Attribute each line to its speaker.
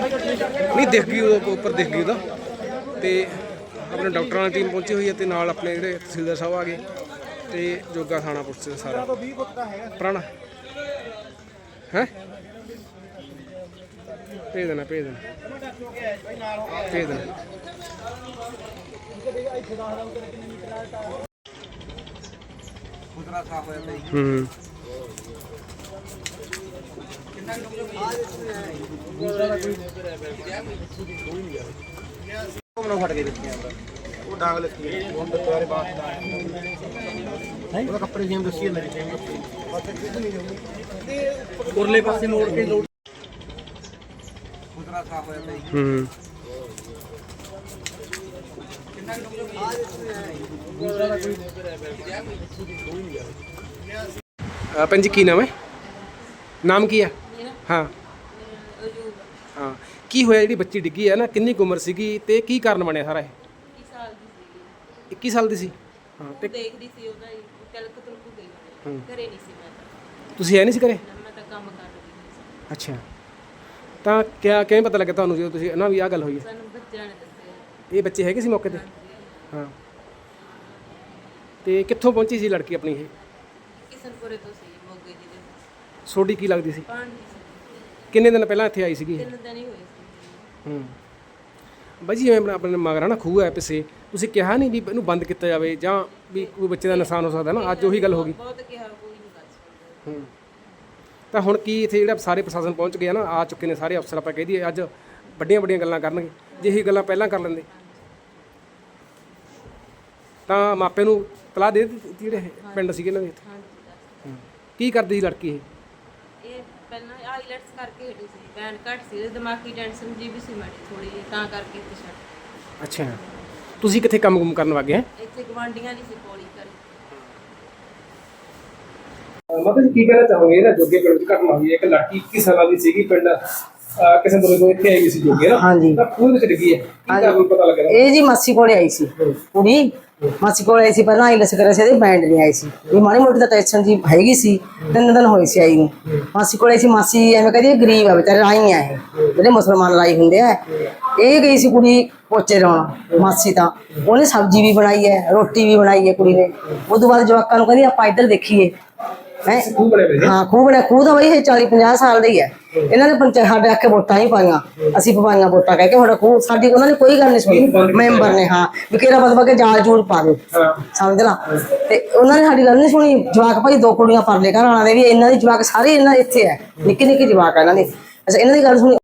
Speaker 1: ਨਹੀਂ, ਦਿਖ ਗਈ ਉਹ ਉੱਪਰ ਦਿਖ ਗਈ ਉਹਦਾ। ਤੇ ਆਪਣੇ ਡਾਕਟਰਾਂ ਦੀ ਟੀਮ ਪਹੁੰਚੀ ਹੋਈ ਹੈ ਤੇ ਨਾਲ ਆਪਣੇ ਜਿਹੜੇ ਤਹਿਸੀਲਦਾਰ ਸਾਹਿਬ ਆ ਗਏ ਤੇ ਜੋਗਾ ਥਾਣਾ ਪੁਲਿਸ ਦਾ ਸਾਰਾ। ਪੁਰਾਣਾ? ਹੈ? ਭੇਜ ਦੇਣਾ ਭੇਜ ਦੇਣਾ। ਭੇਜ ਦੇਣਾ। ਹੂੰ।
Speaker 2: ਉਹ ਡਾਂਗ ਲੱਗੀ ਹੈ ਹੁਣ ਦੁਆਰੇ ਬਾਤ ਹੈ ਉਹਦਾ ਕੱਪੜੇ ਸੇਮ ਦੱਸੀ ਜਾਂਦਾ ਜੀ ਸੇਮ
Speaker 3: ਉਰਲੇ ਪਾਸੇ ਮੋੜ ਕੇ ਲੋਡ
Speaker 1: ਹੂੰ ਆ ਕੀ ਨਾਮ ਹੈ? ਨਾਮ ਕੀ ਹੈ? ਹਾਂ। ਹਾਂ। ਕੀ ਹੋਇਆ? ਜਿਹੜੀ ਬੱਚੀ ਡਿੱਗੀ ਹੈ ਨਾ ਕਿੰਨੀ ਕੁ ਉਮਰ ਸੀਗੀ ਤੇ ਕੀ ਕਾਰਨ ਬਣਿਆ ਸਾਰਾ ਇਹ? 21 ਸਾਲ ਦੀ ਸੀ? ਹਾਂ ਤੇ
Speaker 4: ਦੇਖਦੀ ਸੀ ਉਹਦਾ ਹੀ ਤਿਲਕ ਤੁਲਕ ਗਈ।
Speaker 1: ਹੂੰ।
Speaker 4: ਘਰੇ ਨਹੀਂ ਸੀ ਮੈਂ ਤਾਂ।
Speaker 1: ਤੁਸੀਂ ਹੈ ਨਹੀਂ ਸੀ ਘਰੇ?
Speaker 4: ਮੈਂ ਤਾਂ ਕੰਮ ਕਰ ਰਹੀ ਸੀ।
Speaker 1: ਅੱਛਾ। ਤਾਂ ਕਿਆ ਕਿਵੇਂ ਪਤਾ ਲੱਗਾ ਤੁਹਾਨੂੰ ਜਦੋਂ ਤੁਸੀਂ ਨਾ ਵੀ ਆਹ ਗੱਲ ਹੋਈ ਹੈ
Speaker 4: ਸਾਨੂੰ ਬੱਚਿਆਂ ਨੇ ਦੱਸਿਆ।
Speaker 1: ਇਹ ਬੱਚੇ ਹੈਗੇ ਸੀ ਮੌਕੇ ਤੇ? ਹਾਂ। ਤੇ ਕਿੱਥੋਂ ਪਹੁੰਚੀ ਸੀ ਲੜਕੀ ਆਪਣੀ ਇਹ?
Speaker 4: ਕਿਸਨਪੁਰੇ ਤੋਂ ਸੀ ਮੋਗੇ ਜੀ ਦੇ।
Speaker 1: ਸੋਡੀ ਕੀ ਲੱਗਦੀ ਸੀ?
Speaker 4: ਪਾਣੀ ਸੀ।
Speaker 1: ਕਿੰਨੇ ਦਿਨ ਪਹਿਲਾਂ ਇੱਥੇ ਆਈ ਸੀਗੀ?
Speaker 4: ਤਿੰਨ ਦਿਨ ਹੀ ਹੋਏ ਸੀ।
Speaker 1: ਹੂੰ। ਬਾਈ ਜੀ ਜਿਵੇਂ ਆਪਣਾ ਆਪਣੇ ਮਗਰ ਨਾ ਖੂਹ ਹੈ ਪਿੱਛੇ। ਤੁਸੀਂ ਕਿਹਾ ਨਹੀਂ ਵੀ ਇਹਨੂੰ ਬੰਦ ਕੀਤਾ ਜਾਵੇ ਜਾਂ ਵੀ ਕੋਈ ਬੱਚੇ ਦਾ ਨੁਕਸਾਨ ਹੋ ਸਕਦਾ ਨਾ? ਅੱਜ ਉਹੀ ਗੱਲ ਹੋ ਗਈ।
Speaker 4: ਬਹੁਤ ਕਿਹਾ ਕੋਈ ਨਹੀਂ ਗੱਲ ਸੁਣਦਾ
Speaker 1: ਹੂੰ। ਤਾਂ ਹੁਣ ਕੀ ਇੱਥੇ ਜਿਹੜਾ ਸਾਰੇ ਪ੍ਰਸ਼ਾਸਨ ਪਹੁੰਚ ਗਿਆ ਨਾ ਆ ਚੁੱਕੇ ਨੇ ਸਾਰੇ ਅਫਸਰ ਆਪਾਂ ਕਹਿ ਦਈਏ ਅੱਜ ਵੱਡੀਆਂ ਵੱਡੀਆਂ ਗੱਲਾਂ ਕਰਨਗੇ। ਜੇ ਇਹੀ ਗੱਲਾਂ ਪਹਿਲਾਂ ਕਰ ਲੈਂਦੇ। ਤਾਂ ਮਾਪੇ ਨੂੰ ਤਲਾਹ ਦੇ ਦਿੱਤੀ ਜਿਹੜੇ ਇਹ ਪਿੰਡ ਸੀਗੇ ਇਹਨਾਂ ਦੇ ਇੱਥੇ?
Speaker 4: ਹਾਂਜੀ ਦੱਸ
Speaker 1: ਹੂੰ। ਕੀ ਕਰਦੀ ਸੀ ਲੜਕੀ ਇਹ?
Speaker 4: ਪਹਿਲਾਂ ਆਈਲੈਟਸ ਕਰਕੇ ਹਟੀ ਸੀ ਬੈਂਡ ਘੱਟ ਸੀ ਦਿਮਾਗੀ ਟੈਨਸ਼ਨ ਜੀ ਵੀ ਸੀ ਮਾੜੀ ਥੋੜੀ ਜਿਹੀ ਤਾਂ ਕਰਕੇ ਇੱਥੇ ਛੱਡ
Speaker 1: ਅੱਛਾ। ਤੁਸੀਂ ਕਿੱਥੇ ਕੰਮ ਕੁਮ ਕਰਨ ਲੱਗੇ ਹੈ?
Speaker 4: ਇੱਥੇ ਗਵਾਂਡੀਆਂ ਦੀ ਸੀ ਕੋਲੀ ਕਰੇ
Speaker 1: ਮਤਲਬ ਕੀ ਕਹਿਣਾ ਚਾਹੋਗੇ? ਨਾ ਜੋਗੇ ਪਿੰਡ ਦੀ ਘਟਨਾ ਹੋਈ ਹੈ ਇੱਕ ਲੜਕੀ 21 ਸਾਲਾਂ ਦੀ ਸੀਗੀ ਪਿੰਡ। ਅਹ ਕਿਸੇ ਦੁਰੇ ਤੋਂ ਇੱਥੇ ਆਈ ਸੀ ਜੋਗੇ ਨਾ?
Speaker 5: ਹਾਂਜੀ।
Speaker 1: ਤਾਂ ਖੂਹ ਵਿੱਚ ਡਿੱਗੀ ਹੈ। ਕੀ ਕਾਰਨ ਪਤਾ ਲੱਗਿਆ
Speaker 5: ਇਹ ਜੀ ਮਾਸੀ ਕੋਲੇ ਆਈ ਸੀ। ਕੁੜੀ ਮਾਸੀ ਕੋਲੇ ਆਈ ਸੀ। ਪਹਿਲਾਂ ਆਈਲੈਸ ਕਰਿਆ ਸੀ ਇਹਦੇ ਬੈਂਡ ਨਹੀਂ ਆਈ ਸੀ। ਵੀ ਮਾੜੀ ਮੋਟੀ ਤਾਂ ਟੈਨਸ਼ਨ ਜੀ ਹੈਗੀ ਸੀ। ਤਿੰਨ ਦਿਨ ਹੋਏ ਸੀ ਆਈ ਨੂੰ। ਮਾਸੀ ਕੋਲੇ ਸੀ। ਮਾਸੀ ਐਵੇਂ ਕਹਿੰਦੀ ਇਹ ਗਰੀਬ ਆ ਵਿਚਾਰੇ ਆਈ ਆ ਇਹ। ਜਿਹੜੇ ਮੁਸਲਮਾਨ ਲਾਈ ਹੁੰਦੇ ਆ। ਇਹ ਗਈ ਸੀ ਕੁੜੀ ਪੋਚੇ ਲਾਉਣ ਮਾਸੀ ਤਾਂ। ਉਹਨੇ ਸਬਜ਼ੀ ਵੀ ਬਣਾਈ ਹੈ ਰੋਟੀ ਵੀ ਬਣਾਈ ਹੈ ਕੁੜੀ ਨੇ। ਉਸ ਤੋਂ ਬਾਅਦ ਜਵਾਕਾਂ ਨੂੰ ਕਹਿੰਦੀ ਆਪਾਂ ਇੱਧਰ ਦੇਖੀਏ। ਹੈ? ਹਾਂ ਖੂਹ ਬਣਿਆ। ਖੂਹ ਤਾਂ ਬਈ ਇਹ 40 50 ਸਾਲ ਦਾ ਹੀ ਹੈ। ਇਹਨਾਂ ਨੇ ਪੰਚਾਇਤ ਸਾਡੇ ਆਖੇ ਵੋਟਾਂ ਹੀ ਪਾਈਆਂ। ਅਸੀਂ ਪਵਾਈਆਂ ਵੋਟਾਂ ਕਹਿ ਕੇ ਸਾਡਾ ਖੂਹ ਸਾਡੀ ਉਹਨਾਂ ਨੇ ਕੋਈ ਗੱਲ ਨਹੀਂ ਸੁਣੀ। ਮੈਂਬਰ ਨੇ ਹਾਂ। ਵੀ ਕਿਹੜਾ ਬਦਵਾ ਕੇ ਜਾਲ ਜੂਲ ਪਾ
Speaker 1: ਹਾਂ।
Speaker 5: ਸਮਝ ਲਾ? ਤੇ ਉਹਨਾਂ ਨੇ ਸਾਡੀ ਗੱਲ ਨਹੀਂ ਸੁਣੀ। ਜਵਾਕ ਭਾਈ ਦੋ ਕੁੜੀਆਂ ਪਰਲੇ ਘਰ ਵਾਲਾਂ ਦੇ ਵੀ। ਇਹਨਾਂ ਦੀ ਜਵਾਕ ਸਾਰੇ ਇਹਨਾਂ ਦੇ ਇੱਥੇ ਹੈ। ਨਿੱਕੇ ਨਿੱਕੇ ਜਵਾਕ ਆ ਇਹਨਾਂ ਦੇ। ਅੱਛਾ ਇਹਨਾਂ ਦੀ ਗੱਲ ਸੁਣੀ।